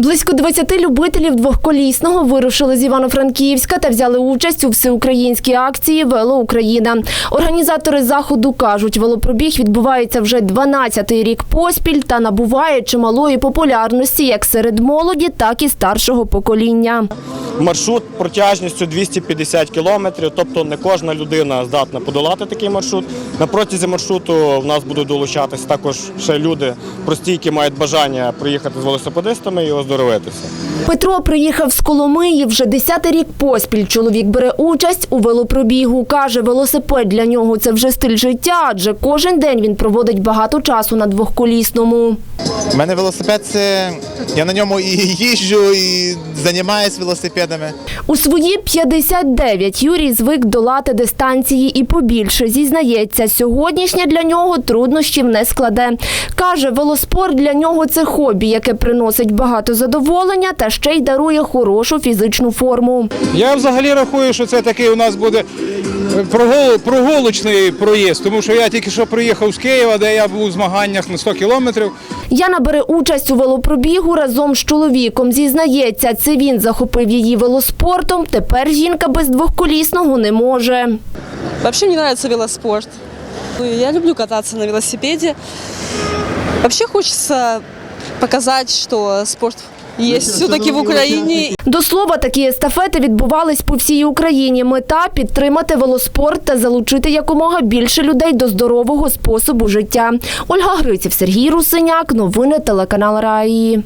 Близько 20 любителів двохколісного вирушили з Івано-Франківська та взяли участь у всеукраїнській акції Вело Україна. Організатори заходу кажуть, велопробіг відбувається вже 12-й рік поспіль та набуває чималої популярності як серед молоді, так і старшого покоління. Маршрут протяжністю 250 кілометрів, тобто не кожна людина здатна подолати такий маршрут. На протязі маршруту в нас будуть долучатися також ще люди прості, які мають бажання приїхати з велосипедистами і оздоровитися. Петро приїхав з Коломиї вже 10-й рік поспіль. Чоловік бере участь у велопробігу. Каже, велосипед для нього це вже стиль життя, адже кожен день він проводить багато часу на двохколісному. У мене велосипед це я на ньому і їжджу, і займаюся велосипедами. У свої 59 Юрій звик долати дистанції і побільше. Зізнається, сьогоднішня для нього труднощів не складе. Каже, велоспорт для нього це хобі, яке приносить багато задоволення та ще й дарує хорошу фізичну форму. Я взагалі рахую, що це такий у нас буде прогул, прогулочний проїзд, тому що я тільки що приїхав з Києва, де я був у змаганнях на 100 кілометрів. Яна бере участь у велопробігу разом з чоловіком. Зізнається, це він захопив її велоспортом. Тепер жінка без двохколісного не може. Взагалі мені подобається велоспорт. Я люблю кататися на велосипеді. Взагалі хочеться показати, що спорт есть все-таки в Україні. До слова, такі естафети відбувались по всій Україні. Мета підтримати велоспорт та залучити якомога більше людей до здорового способу життя. Ольга Гриців, Сергій Русиняк. Новини телеканал Раї.